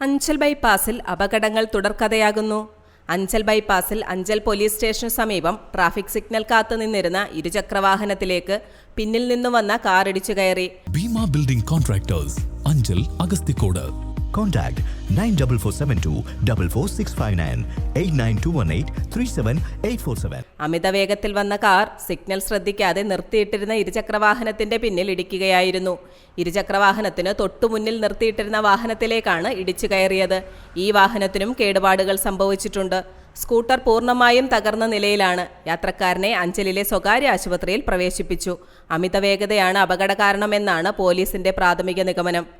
അഞ്ചൽ ബൈപ്പാസിൽ അപകടങ്ങൾ തുടർക്കഥയാകുന്നു. അഞ്ചൽ ബൈപ്പാസിൽ അഞ്ചൽ പോലീസ് സ്റ്റേഷന് സമീപം ട്രാഫിക് സിഗ്നൽ കാത്തു നിന്നിരുന്ന ഇരുചക്രവാഹനത്തിലേക്ക് പിന്നിൽ നിന്നു വന്ന കാർ ഇടിച്ചു കയറി. Bhima building contractors Anchal Agasthikode Contact 94472 44659 89218 37847. അമിത വേഗത്തിൽ വന്ന കാർ സിഗ്നൽ ശ്രദ്ധിക്കാതെ നിർത്തിയിട്ടിരുന്ന ഇരുചക്രവാഹനത്തിന്റെ പിന്നിൽ ഇടിക്കുകയായിരുന്നു. ഇരുചക്രവാഹനത്തിന് തൊട്ടുമുന്നിൽ നിർത്തിയിട്ടിരുന്ന വാഹനത്തിലേക്കാണ് ഇടിച്ചു കയറിയത്. ഈ വാഹനത്തിനും കേടുപാടുകൾ സംഭവിച്ചിട്ടുണ്ട്. സ്കൂട്ടർ പൂർണമായും തകർന്ന നിലയിലാണ്. യാത്രക്കാരനെ അഞ്ചലിലെ സ്വകാര്യ ആശുപത്രിയിൽ പ്രവേശിപ്പിച്ചു. അമിത വേഗതയാണ് അപകട കാരണമെന്നാണ് പോലീസിന്റെ പ്രാഥമിക നിഗമനം.